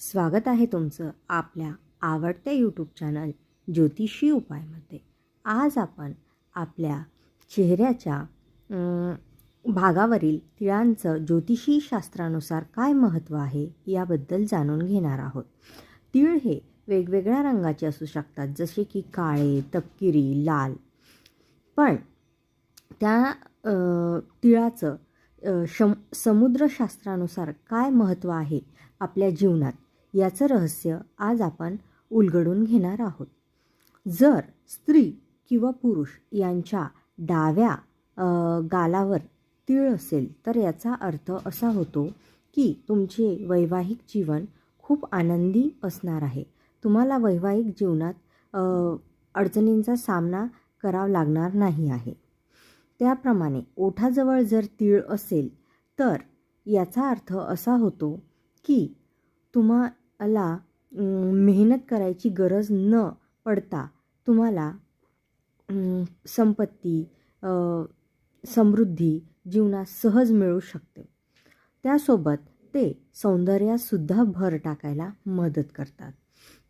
स्वागत आहे तुमचं आपल्या आवडत्या यूट्यूब चॅनल ज्योतिषी उपायमध्ये. आज आपण आपल्या चेहऱ्याच्या भागावरील तिळांचं ज्योतिषी शास्त्रानुसार काय महत्त्व आहे याबद्दल जाणून घेणार आहोत. तिळ हे वेगवेगळ्या रंगाचे असू शकतात जसे की काळे तपकिरी लाल. पण त्या तिळाचं शम समुद्रशास्त्रानुसार काय महत्त्व आहे आपल्या जीवनात? याचं रहस्य आज आपण उलगडून घेणार आहोत. जर स्त्री किंवा पुरुष यांच्या डाव्या गालावर तीळ असेल तर याचा अर्थ असा होतो की तुमचे वैवाहिक जीवन खूप आनंदी असणार आहे. तुम्हाला वैवाहिक जीवनात अडचणींचा सामना करावा लागणार नाही आहे. त्याप्रमाणे ओठाजवळ जर तीळ असेल तर याचा अर्थ असा होतो की तुम्हा ला मेहनत करायची गरज न पडता तुम्हाला संपत्ती समृद्धी जीवनात सहज मिळू शकते. त्यासोबत ते सौंदर्यातसुद्धा भर टाकायला मदत करतात.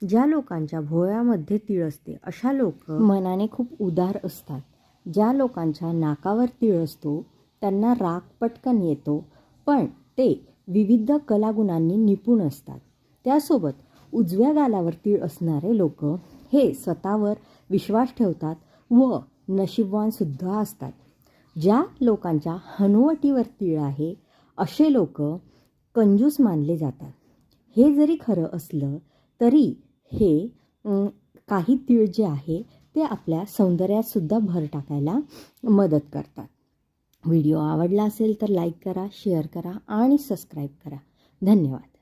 ज्या लोकांच्या भोयामध्ये तीळ असते अशा लोक मनाने खूप उदार असतात. ज्या लोकांच्या नाकावर तीळ असतो त्यांना राग पटकन येतो पण ते विविध कलागुणांनी निपुण असतात. त्यासोबत उजव्या गालावर तीळ असणारे लोक हे स्वतःवर विश्वास ठेवतात व नशीबवानसुद्धा असतात. ज्या लोकांच्या हनुवटीवर तीळ आहे असे लोक कंजूस मानले जातात. हे जरी खरं असलं तरी हे काही तीळ जे आहे ते आपल्या सौंदर्यातसुद्धा भर टाकायला मदत करतात. व्हिडिओ आवडला असेल तर लाईक करा शेअर करा आणि सबस्क्राईब करा. धन्यवाद.